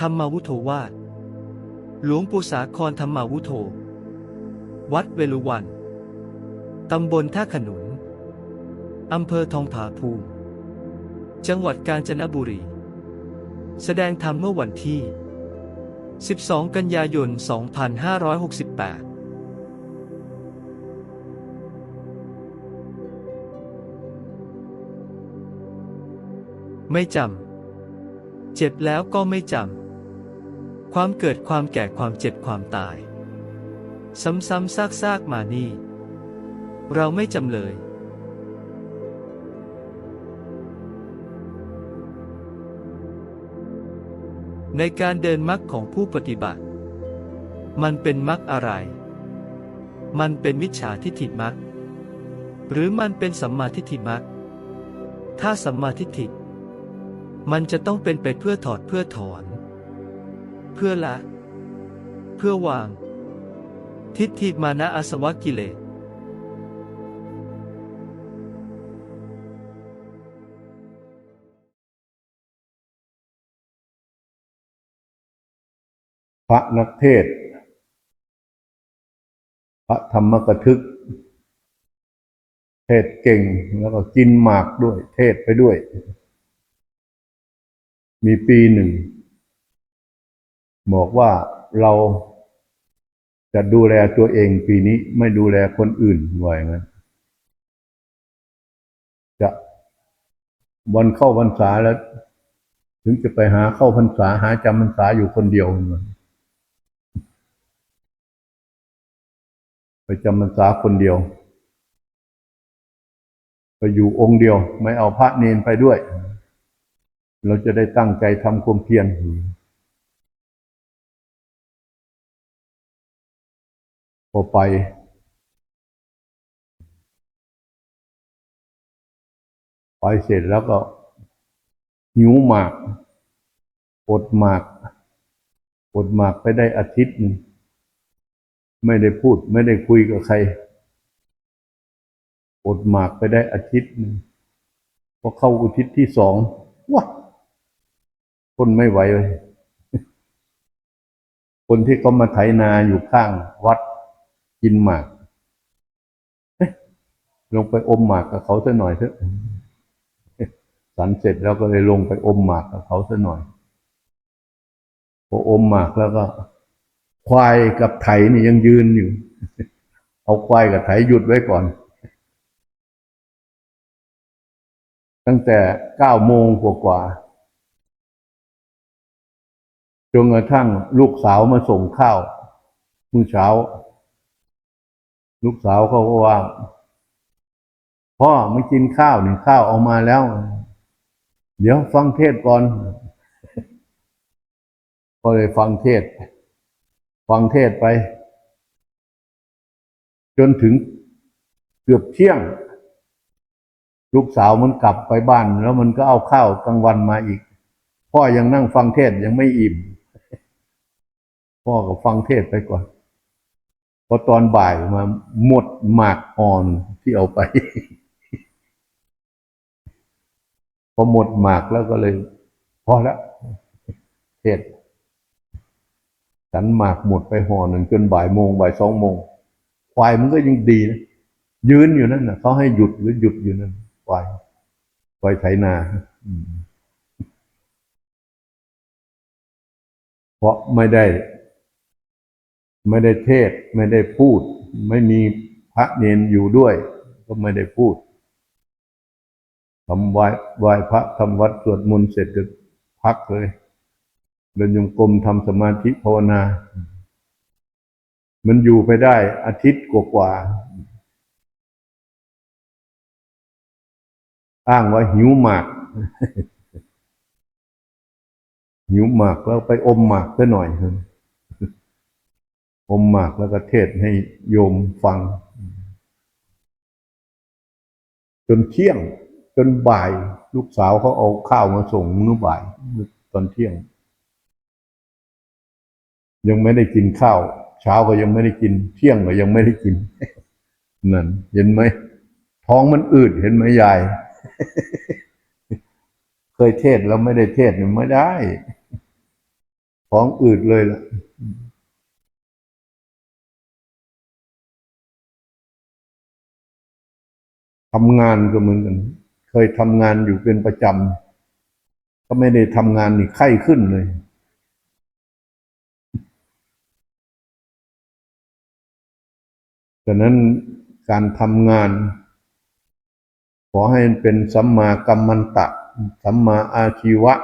ธรรมวุโธวาดหลวงปู่สาครธรรมวุโธ วัดเวลุวัน ตำบลท่าขนุน อำเภอทองผาภูมิ จังหวัดกาญจนบุรี แสดงธรรมเมื่อวันที่ 12 กันยายน 2568ไม่จำ เจ็บแล้วก็ไม่จำ ความเกิดความแก่ความเจ็บความตาย ซ้ำๆซากๆมานี่ เราไม่จำเลย ในการเดินมรรคของผู้ปฏิบัติ มันเป็นมรรคอะไร มันเป็นมิจฉาทิฏฐิมรรคหรือมันเป็นสัมมาทิฏฐิมรรคถ้าสัมมาทิฏฐิ มันจะต้องเป็นไปเพื่อถอดเพื่อถอน เพื่อละ เพื่อวาง ทิฏฐิมานะอาสวะกิเลสพระนักเทศ พระธรรมกทึก เทศเก่งแล้วก็กินหมากด้วย เทศไปด้วย มีปีหนึ่ง บอกว่าเราจะดูแลตัวเองปีนี้ไม่ดูแลคนอื่นว่อย่างนั้นจะวันเข้าพรรษาแล้ว ถึงจะไปหาเข้าพรรษาหาจำพรรษาอยู่คนเดียวไปจำพรรษาคนเดียว ไปอยู่องค์เดียว ไม่เอาพระเนนไปด้วย เราจะได้ตั้งใจทำความเพียร พอไป ไปเสร็จแล้วก็หิวหมากอดหมากอดหมากไปได้อาทิตย์นึงไม่ได้พูด ไม่ได้คุยกับใครอดหมากไปได้อาทิตย์หนึ่งพอเข้าอาทิตย์ที่สองว้าคนไม่ไหวเลยคนที่เขามาไถนาอยู่ข้างวัด กินหมากลงไปอมหมากกับเขาสัหน่อยเถอะสันเสร็จแล้วก็เลยลงไปอมหมากกับเขาสัหน่อยพออมหมากแล้วก็ ควายกับไถนี่ยังยืนอยู่ เอาควายกับไถหยุดไว้ก่อน ตั้งแต่เก้าโมงกว่าๆจนกระทั่งลูกสาวมาส่งข้าวมื้อเช้า ลูกสาวเขาก็ว่า พ่อไม่กินข้าวนี่ข้าวเอามาแล้ว เดี๋ยวฟังเทศก่อน ก็เลยฟังเทศ ฟังเทศไป จนถึงเกือบเที่ยง ลูกสาวมันกลับไปบ้าน แล้วมันก็เอาข้าวกลางวันมาอีก พ่อยังนั่งฟังเทศยังไม่อิ่ม พ่อก็ฟังเทศไปก่อน อตอนบ่ายมาหมดหมากอ่อนที่เอาไป พอหมดหมากแล้วก็เลย พอแล้วเทศฉันหมากหมดไปห่อหนึ่งจนบ่ายโมงบ่ายสองโมงควายมันก็ยังดีนะยืนอยู่นั่นนะเขาให้หยุดหรือหยุดอยู่นั่นควายควายไถนาเพราะไม่ได้ ไม่ได้เทศไม่ได้พูด ไม่มีพระเนนอยู่ด้วย ก็ไม่ได้พูดทำไหว้ไหว้พระทำวัดสวดมนต์เสร็จก็พักเลยเดินยมกลมทำสมาธิภาวนา มันอยู่ไปได้อาทิตย์กว่าๆอ้างว่าหิวหมาก หิวหมากแล้วไปอมหมากซะหน่อย อมหมากแล้วก็เทศให้โยมฟัง จนเที่ยง จนบ่าย ลูกสาวเขาเอาข้าวมาส่งมื้อบ่าย ตอนเที่ยง ยังไม่ได้กินข้าว เช้าก็ยังไม่ได้กิน เที่ยงก็ยังไม่ได้กิน นั่น เห็นไหม ท้องมันอืดเห็นไหมยาย เคยเทศแล้วไม่ได้เทศเนี่ยไม่ได้ ท้องอืดเลยล่ะ ทำงานก็เหมือนกัน เคยทำงานอยู่เป็นประจำ ก็ไม่ได้ทำงานนี่ไข้ขึ้นเลยฉะนั้นการทำงาน ขอให้เป็นสัมมากัมมันตะ สัมมาอาชีวะ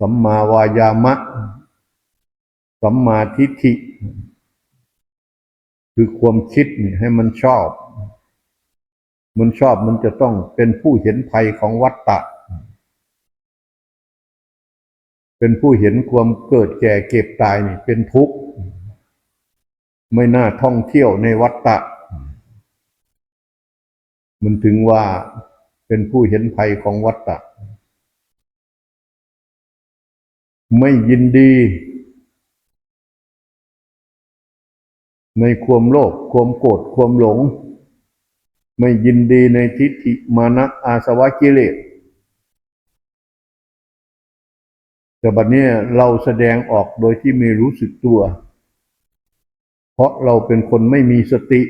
สัมมาวายามะ สัมมาทิฏฐิ คือความคิดนี่ให้มันชอบ มันชอบมันจะต้องเป็นผู้เห็นภัยของวัฏฏะเป็นผู้เห็นความเกิดแก่เก็บตายนี่เป็นทุกข์ ไม่น่าท่องเที่ยวในวัฏฏะมันถึงว่าเป็นผู้เห็นภัยของวัฏฏะไม่ยินดี ในความโลภความโกรธความหลง ไม่ยินดีในทิฏฐิมานะอาสวะกิเลสแต่บัดนี้เราแสดงออกโดยที่ไม่รู้สึกตัว เพราะเราเป็นคนไม่มีสติ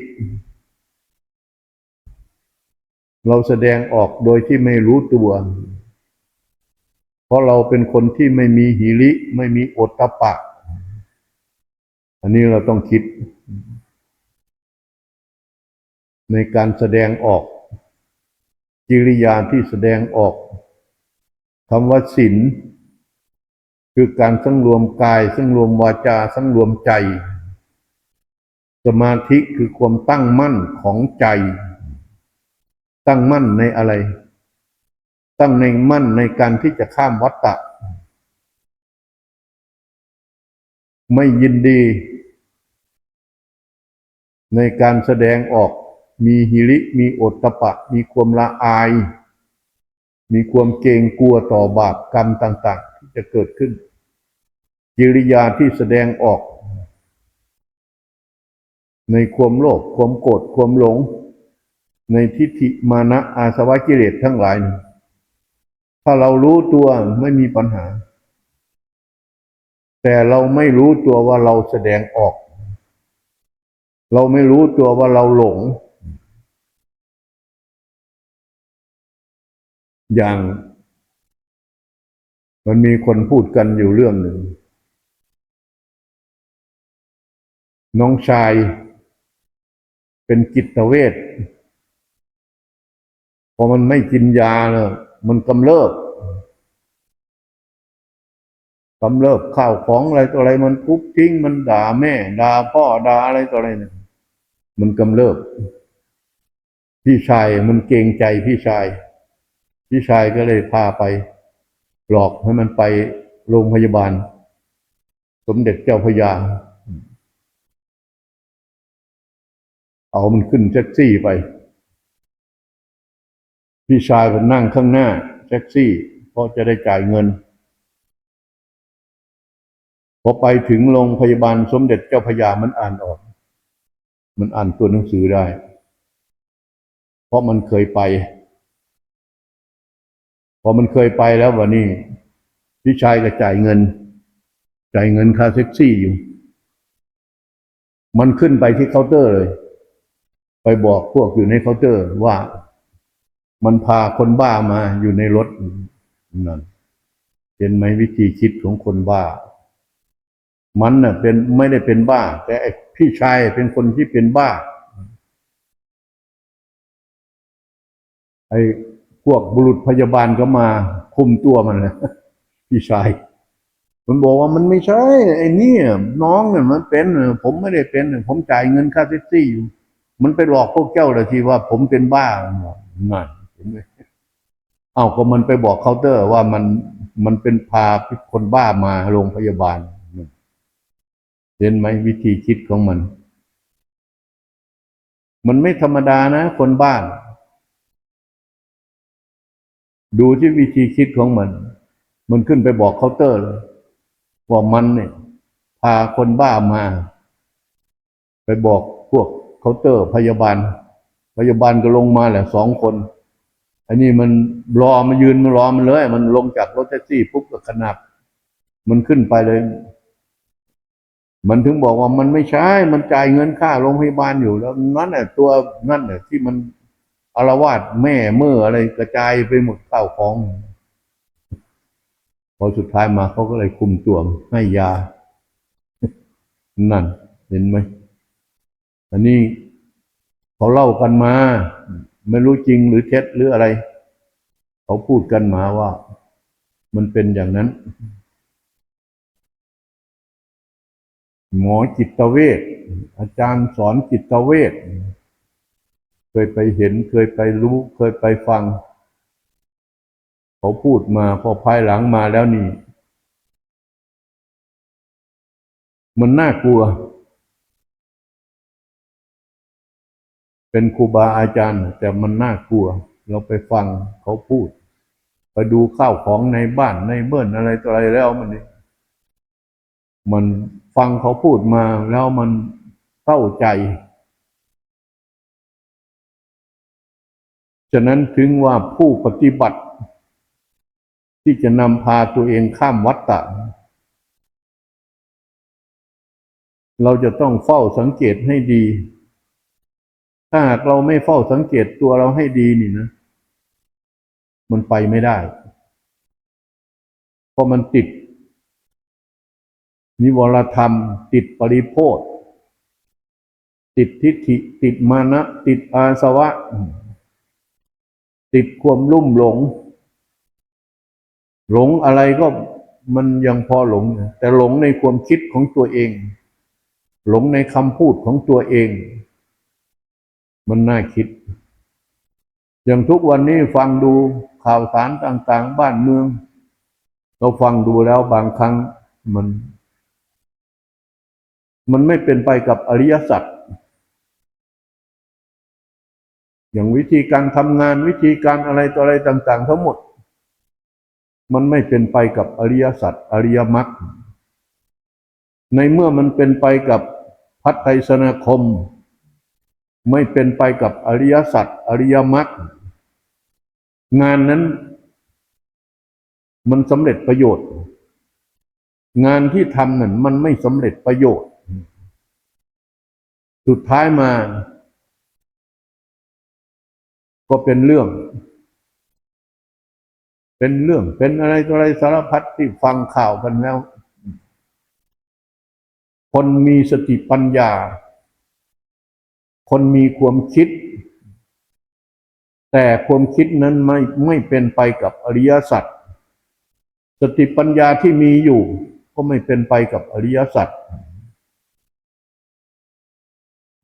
เราแสดงออกโดยที่ไม่รู้ตัว เพราะเราเป็นคนที่ไม่มีหิริ ไม่มีโอตตปปะ อันนี้เราต้องคิด ในการแสดงออก กิริยาที่แสดงออกคำว่าศีลคือการสังรวมกายสังรวมวาจาสังรวมใจ สมาธิคือความตั้งมั่นของใจ ตั้งมั่นในอะไร ตั้งในมั่นในการที่จะข้ามวัฏฏะไม่ยินดี ในการแสดงออก มีหิริ มีโอตตปปะ มีความละอาย มีความเกรงกลัวต่อบาปกรรมต่าง ๆ ที่จะเกิดขึ้น กิริยาที่แสดงออก ในความโลภ ความโกรธ ความหลง ในทิฏฐิมานะอาสวะกิเลสทั้งหลาย ถ้าเรารู้ตัวไม่มีปัญหา แต่เราไม่รู้ตัวว่าเราแสดงออก เราไม่รู้ตัวว่าเราหลง อย่าง มันมีคนพูดกันอยู่เรื่องหนึ่ง น้องชายเป็นกิตเวชพอมันไม่กินยาเนอะมันกำเริบกำเริบข้าวของอะไรตัวอะไรมันทุบทิ้งมันด่าแม่ด่าพ่อด่าอะไรตัวอะไรเนี่ยมันกำเริบ พี่ชายมันเกรงใจพี่ชาย พี่ชายก็เลยพาไป หลอกให้มันไปโรงพยาบาล สมเด็จเจ้าพยา เอามันขึ้นแท็กซี่ไป พี่ชายมันนั่งข้างหน้าแท็กซี่ เพราะจะได้จ่ายเงิน พอไปถึงโรงพยาบาลสมเด็จเจ้าพยามันอ่านออก มันอ่านตัวหนังสือได้ เพราะมันเคยไป พอมันเคยไปแล้ววันนี้พี่ชายก็จ่ายเงิน จ่ายเงินค่าแท็กซี่อยู่ มันขึ้นไปที่เคาน์เตอร์เลย ไปบอกพวกอยู่ในเคาน์เตอร์ว่ามันพาคนบ้ามาอยู่ในรถนั่นเห็นไหมวิธีคิดของคนบ้า มันน่ะเป็นไม่ได้เป็นบ้า แต่พี่ชายเป็นคนที่เป็นบ้า ไอ พวกบุรุษพยาบาลก็มาคุมตัวมันเลยพี่ชายมันบอกว่ามันไม่ใช่ไอ้นี่น้องเนี่ยมันเป็น ผมไม่ได้เป็น ผมจ่ายเงินค่าแท็กซี่อยู่ มันไปหลอกพวกเจ้าเลยทีว่า ผมเป็นบ้านั่นเห็นไหมเอาก็มันไปบอกเคาน์เตอร์ว่ามันมันเป็นพาคนบ้ามาโรงพยาบาลเห็นไหมวิธีคิดของมัน มันไม่ธรรมดานะ คนบ้าน ดูที่วิธีคิดของมัน มันขึ้นไปบอกเคาน์เตอร์เลยว่ามันเนี่ยพาคนบ้ามา ไปบอกพวกเคาน์เตอร์พยาบาล พยาบาลก็ลงมาแหละสองคนอันนี้มันรอมายืนมารอมันเลย มันลงจากรถแท็กซี่ปุ๊บก็ขนับมันขึ้นไปเลย มันถึงบอกว่ามันไม่ใช่ มันจ่ายเงินค่าโรงพยาบาลอยู่แล้วนั่นแหละตัวนั่นแหละที่มัน อารวาสแม่เมื่ออะไรกระจายไปหมดเข้าของพอสุดท้ายมาเขาก็เลยคุมตัวให้ยา นั่น เห็นไหมอันนี้เขาเล่ากันมา ไม่รู้จริงหรือเท็จหรืออะไร เขาพูดกันมาว่า มันเป็นอย่างนั้น หมอจิตเวชอาจารย์สอนจิตเวช เคยไปเห็น เคยไปรู้ เคยไปฟัง เขาพูดมาพอภายหลังมาแล้วนี่ มันน่ากลัว เป็นครูบาอาจารย์ แต่มันน่ากลัว เราไปฟังเขาพูด ไปดูข้าวของในบ้านในเบิ้ลอะไรต่ออะไรแล้วมันนี่มันฟังเขาพูดมาแล้วมันเข้าใจ ฉะนั้นถึงว่าผู้ปฏิบัติ ที่จะนำพาตัวเองข้ามวัฏฏะเราจะต้องเฝ้าสังเกตให้ดี ถ้าหากเราไม่เฝ้าสังเกตตัวเราให้ดีนี่นะ มันไปไม่ได้ เพราะมันติด นิวรธรรม ติดปริโพธติดทิฏฐิ ติดมานะ ติดอาสวะ ติดความลุ่มหลง หลงอะไรก็มันยังพอหลงนะแต่หลงในความคิดของตัวเอง หลงในคำพูดของตัวเอง มันน่าคิด อย่างทุกวันนี้ฟังดูข่าวสารต่าง ๆ บ้านเมือง เราฟังดูแล้วบางครั้งมัน มันไม่เป็นไปกับอริยสัจ อย่างวิธีการทำงานวิธีการอะไรต่ออะไรต่าง ๆ ทั้งหมด มันไม่เป็นไปกับอริยสัจอริยมรรคในเมื่อมันเป็นไปกับพัฒไทสนาคม ไม่เป็นไปกับอริยสัจอริยมรรคงานนั้น มันสำเร็จประโยชน์ งานที่ทำนั้นมันไม่สำเร็จประโยชน์ สุดท้ายมา ก็เป็นเรื่อง เป็นเรื่อง เป็นอะไรต่ออะไรสารพัดที่ฟังข่าวกันแล้ว คนมีสติปัญญา คนมีความคิด แต่ความคิดนั้นไม่ไม่เป็นไปกับอริยสัจสติปัญญาที่มีอยู่ ก็ไม่เป็นไปกับอริยสัจ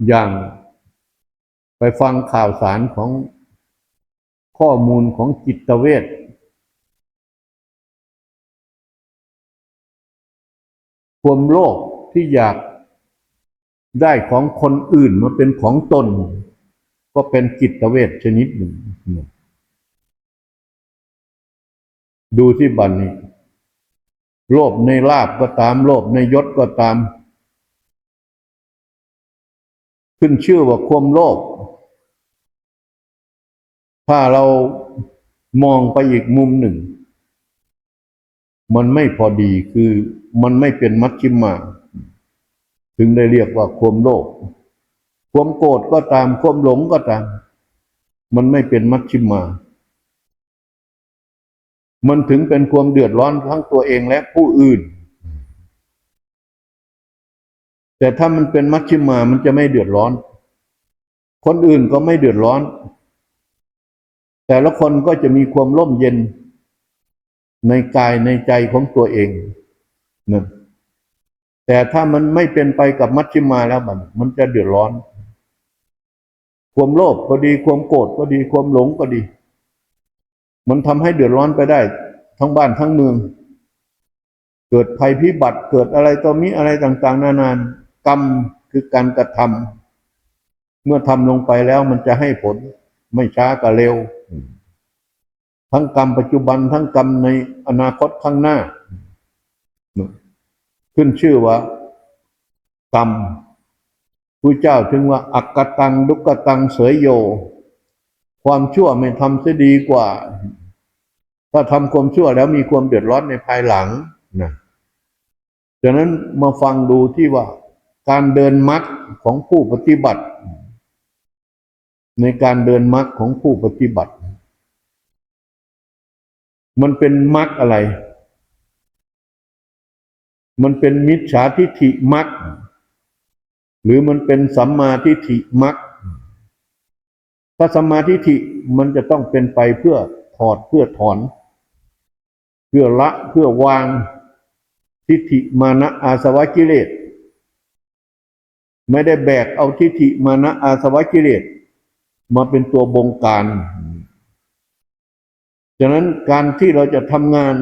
อย่างไปฟังข่าวสารของ ข้อมูลของจิตเวชความโลภที่อยากได้ของคนอื่นมาเป็นของตน ก็เป็นจิตเวชชนิดหนึ่ง ดูที่บันนี้ โลภในลาบก็ตาม โลภในยศก็ตาม ขึ้นชื่อว่าความโลภ ถ้าเรามองไปอีกมุมหนึ่ง มันไม่พอดีคือมันไม่เป็นมัชชิมา ถึงได้เรียกว่าความโลภความโกรธก็ตามความหลงก็ตาม มันไม่เป็นมัชชิมา มันถึงเป็นความเดือดร้อนทั้งตัวเองและผู้อื่น แต่ถ้ามันเป็นมัชชิมามันจะไม่เดือดร้อน คนอื่นก็ไม่เดือดร้อน แต่ละคนก็จะมีความร่มเย็นในกายในใจของตัวเองนะแต่ถ้ามันไม่เป็นไปกับมัชชิมาแล้วมัน มันจะเดือดร้อน ความโลภก็ดีความโกรธก็ดีความหลงก็ดี มันทำให้เดือดร้อนไปได้ ทั้งบ้านทั้งเมือง เกิดภัยพิบัติเกิดอะไรต่อมีอะไรต่างๆ นานานกรรมคือการกระทำเมื่อทำลงไปแล้วมันจะให้ผลไม่ช้าก็เร็ว ทั้งกรรมปัจจุบันทั้งกรรมในอนาคตข้างหน้า ขึ้นชื่อว่า กรรมผู้เจ้าถึงว่า อักกตังดุกตังเสยโย ความชั่วไม่ทำเสียดีกว่า ถ้าทำความชั่วแล้วมีความเดือดร้อนในภายหลังนะฉะนั้นมาฟังดูที่ว่า การเดินมรรของผู้ปฏิบัติ ในการเดินมรรของผู้ปฏิบัติ มันเป็นมรรคอะไร มันเป็นมิจฉาทิฏฐิมรรคหรือมันเป็นสัมมาทิฏฐิมรรคถ้าสัมมาทิฏฐิมันจะต้องเป็นไปเพื่อถอดเพื่อถอน เพื่อละเพื่อวางทิฏฐิมานะอาสวะกิเลส ไม่ได้แบกเอาทิฏฐิมานะอาสวะกิเลส มาเป็นตัวบงการ ฉะนั้นการที่เราจะทำงาน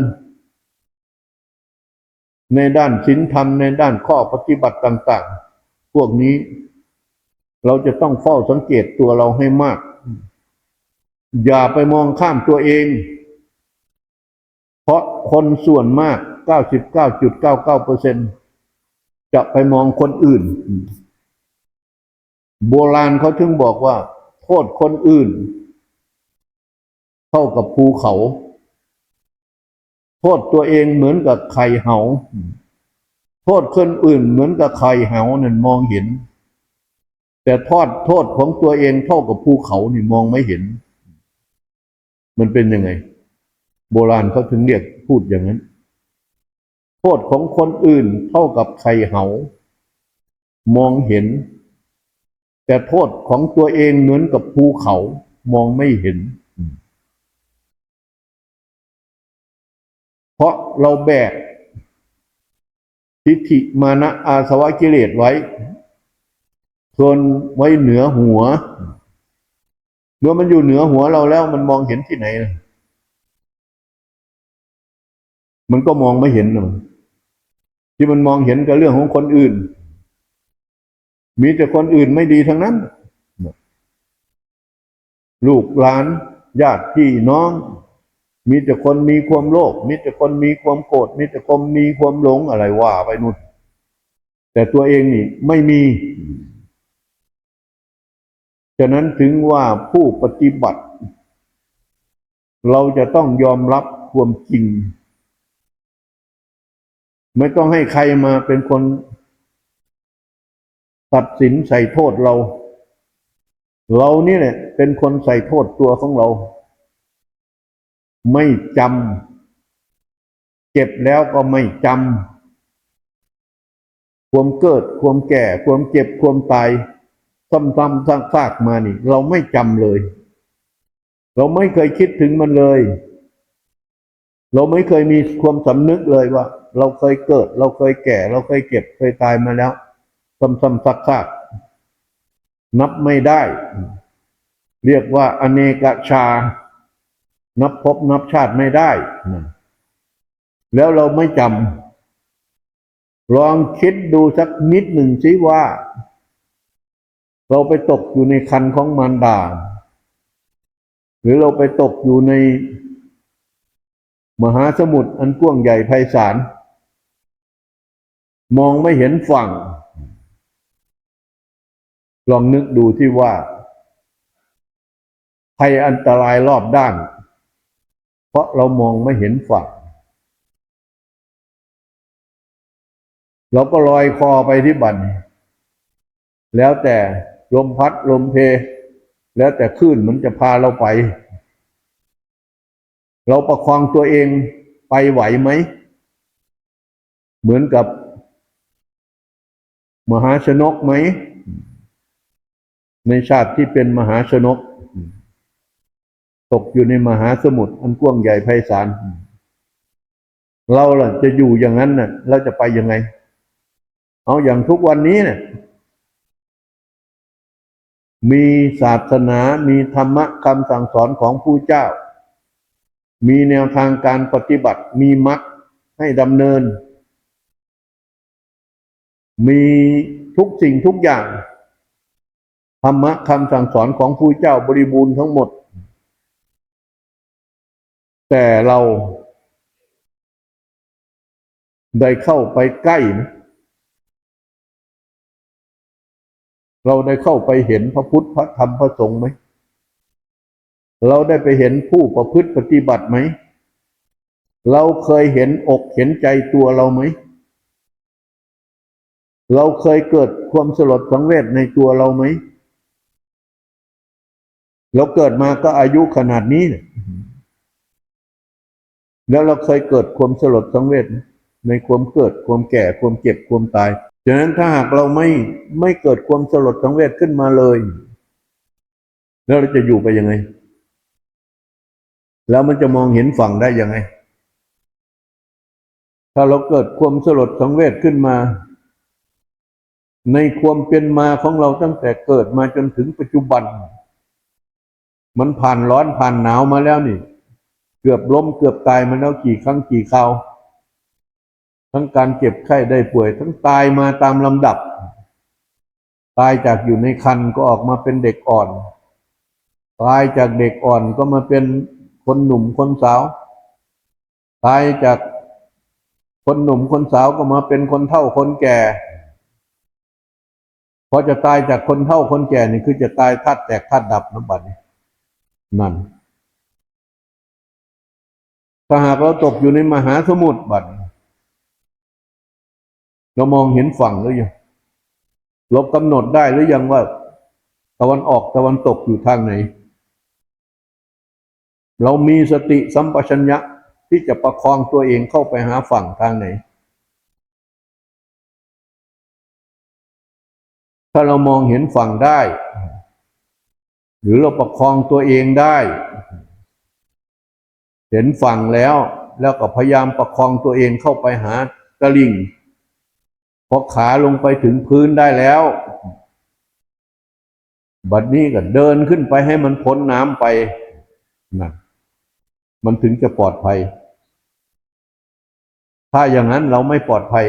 ในด้านศีลธรรมในด้านข้อปฏิบัติต่าง ๆ พวกนี้ เราจะต้องเฝ้าสังเกตตัวเราให้มาก อย่าไปมองข้ามตัวเอง เพราะคนส่วนมาก 99.99%จะไปมองคนอื่น โบราณเขาถึงบอกว่า โทษคนอื่น เท่ากับภูเขา โทษตัวเองเหมือนกับไข่เหา โทษคนอื่นเหมือนกับไข่เหานั่นมองเห็น แต่ทอดโทษของตัวเองเท่ากับภูเขานี่มองไม่เห็น มันเป็นยังไง โบราณเขาถึงเรียกพูดอย่างนั้น โทษของคนอื่นเท่ากับไข่เหามองเห็น แต่โทษของตัวเองเหมือนกับภูเขามองไม่เห็น เพราะเราแบกทิฏฐิมานะอาสวะกิเลสไว้ส่วนไว้เหนือหัว เมื่อมันอยู่เหนือหัวเราแล้วมันมองเห็นที่ไหน มันก็มองไม่เห็นนะที่มันมองเห็นกับเรื่องของคนอื่น มีแต่คนอื่นไม่ดีทั้งนั้น ลูกหลานญาติพี่น้อง มีแต่คนมีความโลภมีแต่คนมีความโกรธมีแต่คนมีความหลงอะไรว่าไปนู่นแต่ตัวเองนี่ไม่มี ฉะนั้นถึงว่าผู้ปฏิบัติ เราจะต้องยอมรับความจริง ไม่ต้องให้ใครมาเป็นคน ตัดสินใส่โทษเรา เรานี่แหละเป็นคนใส่โทษตัวของเรา ไม่จำเจ็บแล้วก็ไม่จำความเกิดความแก่ ความเจ็บความตายซ้ำๆซากๆมานี่ เราไม่จำเลย เราไม่เคยคิดถึงมันเลย เราไม่เคยมีความสำนึกเลยว่า เราเคยเกิด เราเคยแก่ เราเคยเจ็บเคยตายมาแล้วซ้ำๆซากๆนับไม่ได้ เรียกว่าอเนกชา นับพบนับชาติไม่ได้นะแล้วเราไม่จำลองคิดดูสักนิดหนึ่งสิว่า เราไปตกอยู่ในคันของมารดา หรือเราไปตกอยู่ในมหาสมุทรอันกว้างใหญ่ไพศาลมองไม่เห็นฝั่ง ลองนึกดูที่ว่าภัยอันตรายรอบด้าน เพราะเรามองไม่เห็นฝั่ง เราก็ลอยคอไปที่บัน แล้วแต่ลมพัดลมเพ แล้วแต่คลื่นมันจะพาเราไป เราประคองตัวเองไปไหวไหม เหมือนกับ มหาชนกไหม ในชาติที่เป็นมหาชนก ตกอยู่ในมหาสมุทรอันกว้างใหญ่ไพศาลเราล่ะ จะอยู่อย่างนั้นน่ะ เราจะไปยังไง เอาอย่างทุกวันนี้เนี่ยมีศาสนามีธรรมะคำสั่งสอนของผู้เจ้า มีแนวทางการปฏิบัติ มีมรรคให้ดำเนิน มีทุกสิ่งทุกอย่าง ธรรมะคำสั่งสอนของผู้เจ้าบริบูรณ์ทั้งหมด แต่เราได้เข้าไปใกล้ไหมเราได้เข้าไปเห็นพระพุทธพระธรรมพระสงฆ์ไหม เราได้ไปเห็นผู้ประพฤติปฏิบัติไหม เราเคยเห็นอกเห็นใจตัวเราไหม เราเคยเกิดความสลดสังเวชในตัวเราไหม เราเกิดมาก็อายุขนาดนี้เนี่ย แล้วเราเคยเกิดความสลดสังเวชในความเกิดความแก่ความเจ็บความตายฉะนั้นถ้าหากเราไม่ไม่เกิดความสลดสังเวชขึ้นมาเลย แล้วเราจะอยู่ไปยังไง แล้วมันจะมองเห็นฝั่งได้ยังไง ถ้าเราเกิดความสลดสังเวชขึ้นมา ในความเป็นมาของเราตั้งแต่เกิดมาจนถึงปัจจุบัน มันผ่านร้อนผ่านหนาวมาแล้วนี่ เกือบล้มเกือบตายมาแล้วกี่ครั้งกี่คราวทั้งการเจ็บไข้ได้ป่วย ทั้งตายมาตามลำดับ ตายจากอยู่ในคันก็ออกมาเป็นเด็กอ่อน ตายจากเด็กอ่อนก็มาเป็นคนหนุ่มคนสาว ตายจากคนหนุ่มคนสาวก็มาเป็นคนเฒ่าคนแก่พอจะตายจากคนเฒ่าคนแก่นี่คือจะตายธาตุแตกธาตุดับนะบัดนี้นั่น ถ้าหากเราตกอยู่ในมหาสมุทรบัดเรามองเห็นฝั่งหรือยังเรากำหนดได้หรือยังว่า ตะวันออกตะวันตกอยู่ทางไหน เรามีสติสัมปชัญญะที่จะประคองตัวเองเข้าไปหาฝั่งทางไหน ถ้าเรามองเห็นฝั่งได้ หรือเราประคองตัวเองได้ เห็นฝั่งแล้ว แล้วก็พยายามประคองตัวเองเข้าไปหาตะลิ่งพอขาลงไปถึงพื้นได้แล้ว บัดนี้ก็เดินขึ้นไปให้มันพ้นน้ำไปนะมันถึงจะปลอดภัย ถ้าอย่างนั้นเราไม่ปลอดภัย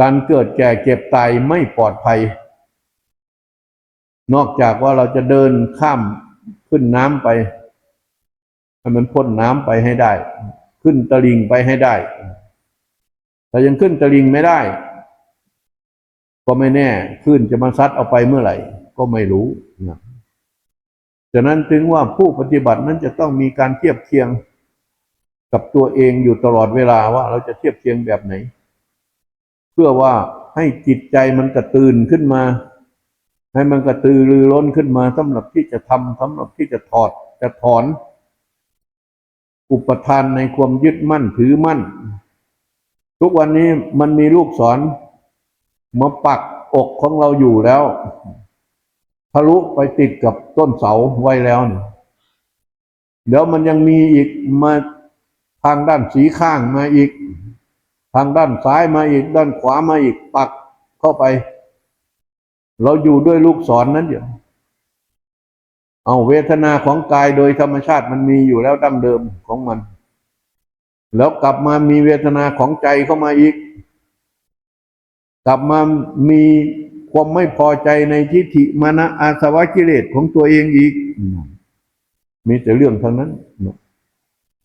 การเกิดแก่เก็บตายไม่ปลอดภัย นอกจากว่าเราจะเดินข้ามขึ้นน้ำไปให้มันพ้นน้ำไปให้ได้ ขึ้นตะลิงไปให้ได้แต่ยังขึ้นตะลิงไม่ได้ ก็ไม่แน่ขึ้นจะมาซัดเอาไปเมื่อไหร่ ก็ไม่รู้นะฉะนั้นถึงว่าผู้ปฏิบัตินั้นจะต้องมีการเทียบเคียงกับตัวเองอยู่ตลอดเวลาว่าเราจะเทียบเคียงแบบไหน เพื่อว่าให้จิตใจมันกระตือนขึ้นมา ให้มันกระตือรือร้นขึ้นมาสำหรับที่จะทำสำหรับที่จะถอดจะถอน อุปทานในความยึดมั่นถือมั่น ทุกวันนี้มันมีลูกศรมาปักอกของเราอยู่แล้วทะลุไปติดกับต้นเสาไว้แล้วเนี่ยเดี๋ยวมันยังมีอีกมาทางด้านสีข้างมาอีก ทางด้านซ้ายมาอีก ด้านขวามาอีกปักเข้าไป เราอยู่ด้วยลูกศรนนั้นเดี๋ยวเอาเวทนาของกายโดยธรรมชาติมันมีอยู่แล้วดั้งเดิมของมัน แล้วกลับมามีเวทนาของใจเข้ามาอีก กลับมามีความไม่พอใจในทิฏฐิมานะอาสวะกิเลสของตัวเองอีก มีแต่เรื่องทั้งนั้น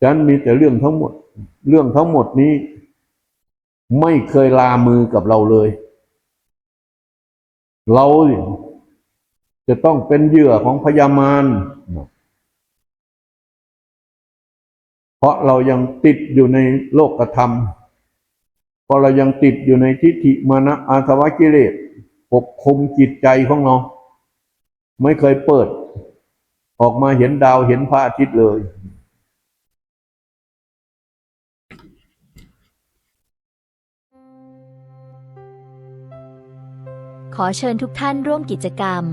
ฉะนั้นมีแต่เรื่องทั้งหมด เรื่องทั้งหมดนี้ ไม่เคยลามือกับเราเลย เราจะต้องเป็นเหยื่อของพยามารเพราะเรายังติดอยู่ในโลกธรรม เพราะเรายังติดอยู่ในทิฏฐิมานะอาสวะกิเลสปกคุมจิตใจของเรา ไม่เคยเปิด ออกมาเห็นดาวเห็นพระอาทิตย์เลย อเชิญทุกท่านร่วมกิจกรรม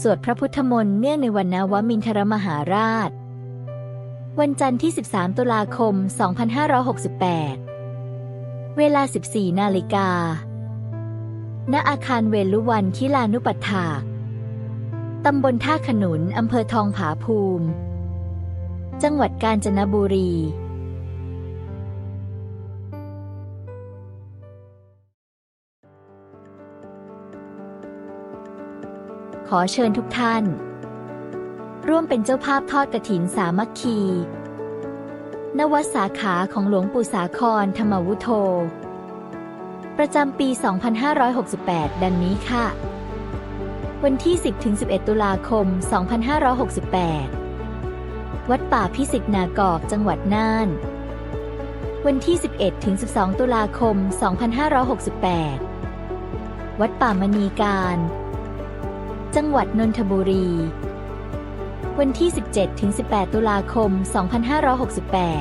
สวดพระพุทธมนต์เนื่องในวันนวมินทรมหาราช วันจันทร์ที่ 13 ตุลาคม 2568 เวลา 14 นาฬิกา ณ อาคารเวลุวันคิลานุปัฏฐากตำบลท่าขนุน อำเภอทองผาภูมิ จังหวัดกาญจนบุรี ขอเชิญทุกท่าน ร่วมเป็นเจ้าภาพทอดกระถินสามัคคี นวัดสาขาของหลวงปู่สาครธรรมวุโธ ประจำปี 2568 ดังนี้ค่ะ วันที่ 10-11 ตุลาคม 2568 วัดป่าพิสิทธิ์นากอกจังหวัดน่าน วันที่ 11-12 ตุลาคม 2568 วัดป่ามณีการ จังหวัดนนทบุรี วันที่ 17-18 ตุลาคม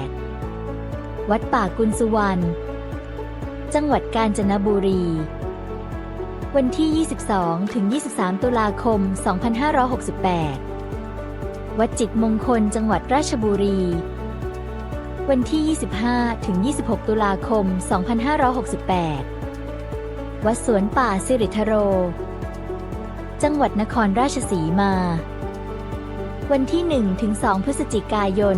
2568 วัดป่ากุลสุวรรณ จังหวัดกาญจนบุรี วันที่ 22-23 ตุลาคม 2568 วัดจิตมงคลจังหวัดราชบุรี วันที่ 25-26 ตุลาคม 2568 วัดสวนป่าสิริธโร จังหวัดนครราชสีมา วันที่1ถึง2พฤศจิกายน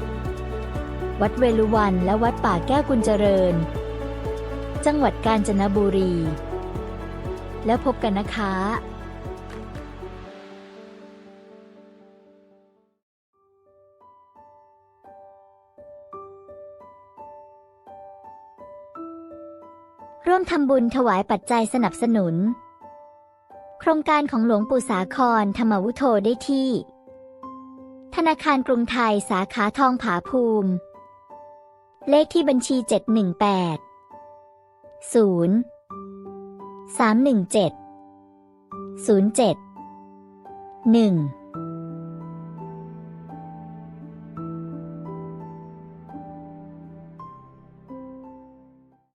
2568 วัดเวลุวันและวัดป่าแก้วกุญเจริญ จังหวัดกาญจนบุรี แล้วพบกันนะคะร่วมทำบุญถวายปัจจัยสนับสนุน ครงการของหลวงปู่สาครธรรมวุโธได้ที่ ธนาคารกรุงไทยสาขาทองผาภูมิ เลขที่บัญชี 718 0 317 07 1